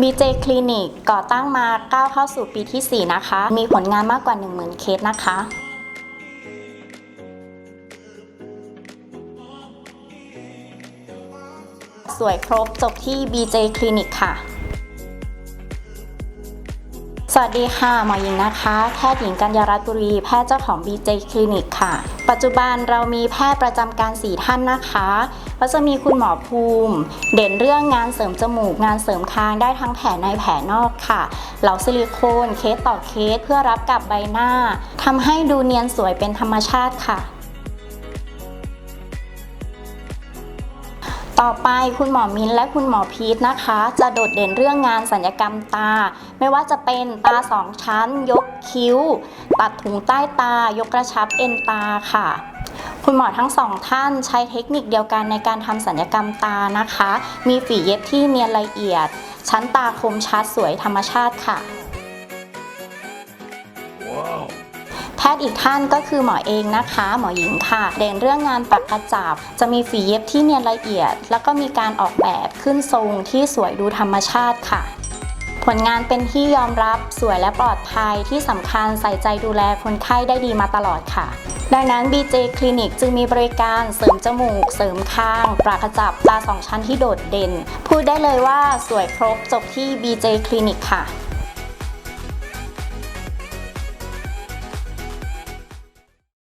BJ Clinic ก่อตั้งมาก้าวเข้าสู่ปีที่ 4 นะคะ มีผลงานมากกว่า 10,000 เคสนะคะสวยครบจบที่ BJ Clinic ค่ะ สวัสดีค่ะ หมอหญิงนะคะ แพทย์หญิงกัญญารัตน์บุรี แพทย์เจ้าของ BJ Clinic ค่ะ ปัจจุบันเรามีแพทย์ประจำการ4ท่านนะคะก็จะมีคุณหมอภูมิ เด่นเรื่องงานเสริมจมูก งานเสริมคางได้ทั้งแผลในแผลนอกค่ะ เหลาซิลิโคนเคสต่อเคสเพื่อรับกับใบหน้าทำให้ดูเนียนสวยเป็นธรรมชาติค่ะ ต่อไปคุณหมอมินและคุณหมอพีทนะคะ จะโดดเด่นเรื่องงานสัญญกรรมตา ไม่ว่าจะเป็นตาสองชั้น ยกคิ้ว ตัดถุงใต้ตา ยกกระชับเอ็นตาค่ะ คุณหมอทั้งสองท่านใช้เทคนิคเดียวกันในการทำสัญญกรรมตานะคะ มีฝีเย็บที่เนียนละเอียด ชั้นตาคมชัดสวยธรรมชาติค่ะแพทย์อีกท่านก็คือหมอเองนะคะ หมอหญิงค่ะ เด่นเรื่องงานปักกระจับ จะมีฝีเย็บที่เนียนละเอียด แล้วก็มีการออกแบบขึ้นทรงที่สวยดูธรรมชาติค่ะ ผลงานเป็นที่ยอมรับสวยและปลอดภัยที่สำคัญใส่ใจดูแลคนไข้ได้ดีมาตลอดค่ะ ดังนั้น BJ Clinic จึงมีบริการเสริมจมูก เสริมคางปากระจับตาสองชั้นที่โดดเด่น พูดได้เลยว่าสวยครบจบที่ BJ Clinic ค่ะ